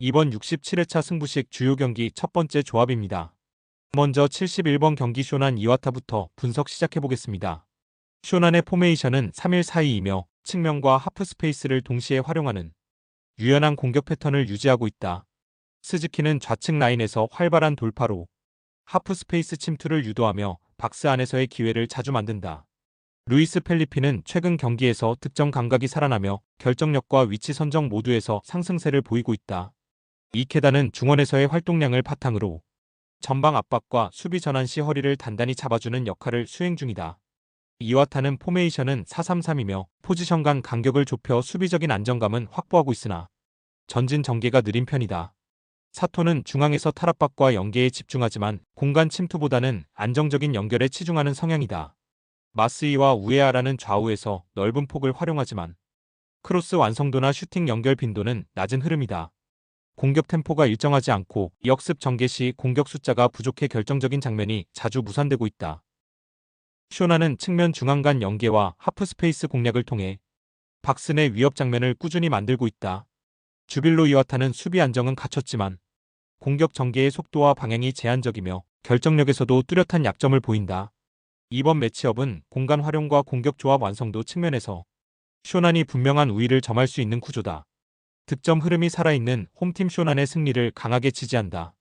이번 67회차 승부식 주요 경기 첫 번째 조합입니다. 먼저 71번 경기 쇼난 이와타부터 분석 시작해보겠습니다. 쇼난의 포메이션은 3-1-4-2이며 측면과 하프 스페이스를 동시에 활용하는 유연한 공격 패턴을 유지하고 있다. 스즈키는 좌측 라인에서 활발한 돌파로 하프 스페이스 침투를 유도하며 박스 안에서의 기회를 자주 만든다. 루이스 펠리피는 최근 경기에서 득점 감각이 살아나며 결정력과 위치 선정 모두에서 상승세를 보이고 있다. 이케다는 중원에서의 활동량을 바탕으로 전방 압박과 수비 전환 시 허리를 단단히 잡아주는 역할을 수행 중이다. 이와타는 포메이션은 4-3-3이며 포지션 간 간격을 좁혀 수비적인 안정감은 확보하고 있으나 전진 전개가 느린 편이다. 사토는 중앙에서 탈압박과 연계에 집중하지만 공간 침투보다는 안정적인 연결에 치중하는 성향이다. 마스이와 우에아라는 좌우에서 넓은 폭을 활용하지만 크로스 완성도나 슈팅 연결 빈도는 낮은 흐름이다. 공격 템포가 일정하지 않고 역습 전개 시 공격 숫자가 부족해 결정적인 장면이 자주 무산되고 있다. 쇼나는 측면 중앙 간 연계와 하프 스페이스 공략을 통해 내 위협 장면을 꾸준히 만들고 있다. 주빌로 이와타는 수비 안정은 갖췄지만 공격 전개의 속도와 방향이 제한적이며 결정력에서도 뚜렷한 약점을 보인다. 이번 매치업은 공간 활용과 공격 조합 완성도 측면에서 쇼난이 분명한 우위를 점할 수 있는 구조다. 득점 흐름이 살아있는 홈팀 쇼난의 승리를 강하게 지지한다.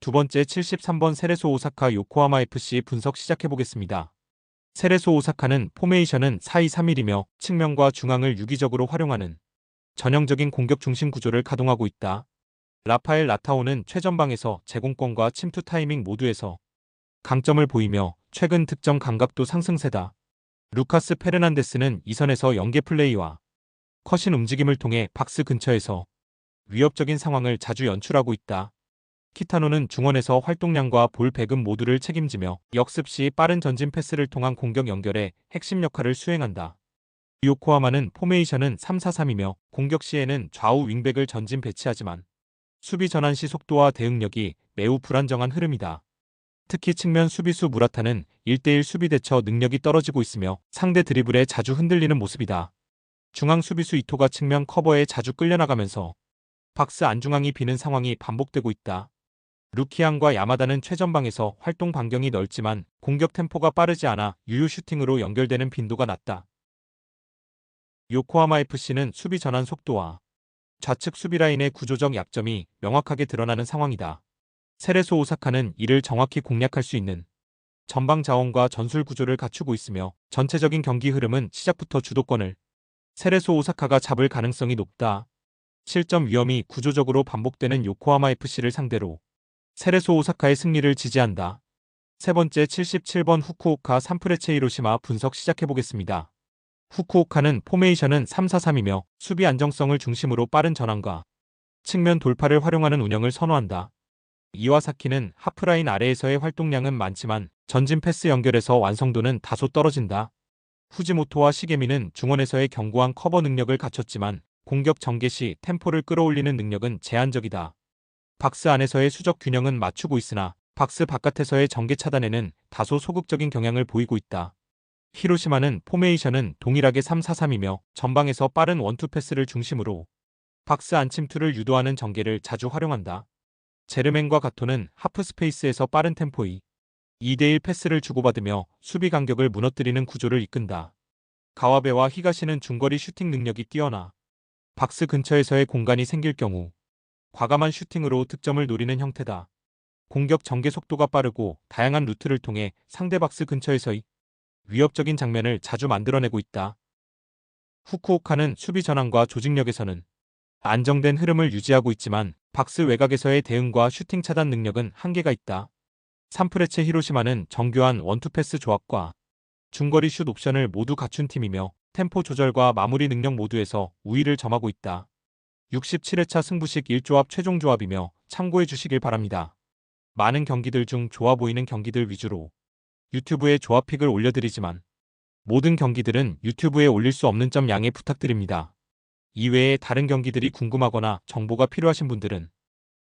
두 번째 73번 세레소 오사카 요코하마 FC 분석 시작해보겠습니다. 세레소 오사카는 포메이션은 4-2-3-1이며 측면과 중앙을 유기적으로 활용하는 전형적인 공격 중심 구조를 가동하고 있다. 라파엘 라타오는 최전방에서 제공권과 침투 타이밍 모두에서 강점을 보이며 최근 득점 감각도 상승세다. 루카스 페르난데스는 이선에서 연계 플레이와 컷인 움직임을 통해 박스 근처에서 위협적인 상황을 자주 연출하고 있다. 키타노는 중원에서 활동량과 볼 배급 모두를 책임지며 역습 시 빠른 전진 패스를 통한 공격 연결에 핵심 역할을 수행한다. 요코하마는 포메이션은 3-4-3이며 공격 시에는 좌우 윙백을 전진 배치하지만 수비 전환 시 속도와 대응력이 매우 불안정한 흐름이다. 특히 측면 수비수 무라타는 1대1 수비 대처 능력이 떨어지고 있으며 상대 드리블에 자주 흔들리는 모습이다. 중앙 수비수 이토가 측면 커버에 자주 끌려나가면서 박스 안중앙이 비는 상황이 반복되고 있다. 루키안과 야마다는 최전방에서 활동 반경이 넓지만 공격 템포가 빠르지 않아 유효 슈팅으로 연결되는 빈도가 낮다. 요코하마 FC는 수비 전환 속도와 좌측 수비 라인의 구조적 약점이 명확하게 드러나는 상황이다. 세레소 오사카는 이를 정확히 공략할 수 있는 전방 자원과 전술 구조를 갖추고 있으며 전체적인 경기 흐름은 시작부터 주도권을 세레소 오사카가 잡을 가능성이 높다. 실점 위험이 구조적으로 반복되는 요코하마 FC를 상대로 세레소 오사카의 승리를 지지한다. 세 번째 77번 후쿠오카 산프레체 히로시마 분석 시작해보겠습니다. 후쿠오카는 포메이션은 3-4-3이며 수비 안정성을 중심으로 빠른 전환과 측면 돌파를 활용하는 운영을 선호한다. 이와사키는 하프라인 아래에서의 활동량은 많지만 전진 패스 연결에서 완성도는 다소 떨어진다. 후지모토와 시게미는 중원에서의 견고한 커버 능력을 갖췄지만 공격 전개 시 템포를 끌어올리는 능력은 제한적이다. 박스 안에서의 수적 균형은 맞추고 있으나 박스 바깥에서의 전개 차단에는 다소 소극적인 경향을 보이고 있다. 히로시마는 포메이션은 동일하게 3-4-3이며 전방에서 빠른 원투 패스를 중심으로 박스 안 침투를 유도하는 전개를 자주 활용한다. 제르맹과 가토는 하프 스페이스에서 빠른 템포의 2대1 패스를 주고받으며 수비 간격을 무너뜨리는 구조를 이끈다. 가와베와 히가시는 중거리 슈팅 능력이 뛰어나 박스 근처에서의 공간이 생길 경우 과감한 슈팅으로 득점을 노리는 형태다. 공격 전개 속도가 빠르고 다양한 루트를 통해 상대 박스 근처에서의 위협적인 장면을 자주 만들어내고 있다. 후쿠오카는 수비 전환과 조직력에서는 안정된 흐름을 유지하고 있지만 박스 외곽에서의 대응과 슈팅 차단 능력은 한계가 있다. 산프레체 히로시마는 정교한 원투패스 조합과 중거리 슛 옵션을 모두 갖춘 팀이며 템포 조절과 마무리 능력 모두에서 우위를 점하고 있다. 67회차 승부식 1조합 최종 조합이며 참고해 주시길 바랍니다. 많은 경기들 중 좋아 보이는 경기들 위주로 유튜브에 조합픽을 올려드리지만 모든 경기들은 유튜브에 올릴 수 없는 점 양해 부탁드립니다. 이외에 다른 경기들이 궁금하거나 정보가 필요하신 분들은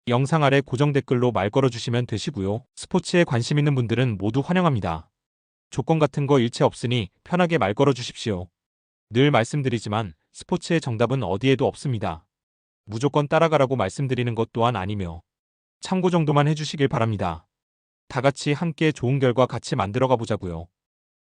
영상 아래 고정 댓글로 말 걸어주시면 되시고요. 스포츠에 관심 있는 분들은 모두 환영합니다. 조건 같은 거 일체 없으니 편하게 말 걸어주십시오. 늘 말씀드리지만 스포츠의 정답은 어디에도 없습니다. 무조건 따라가라고 말씀드리는 것 또한 아니며 참고 정도만 해주시길 바랍니다. 다 같이 함께 좋은 결과 같이 만들어가 보자고요.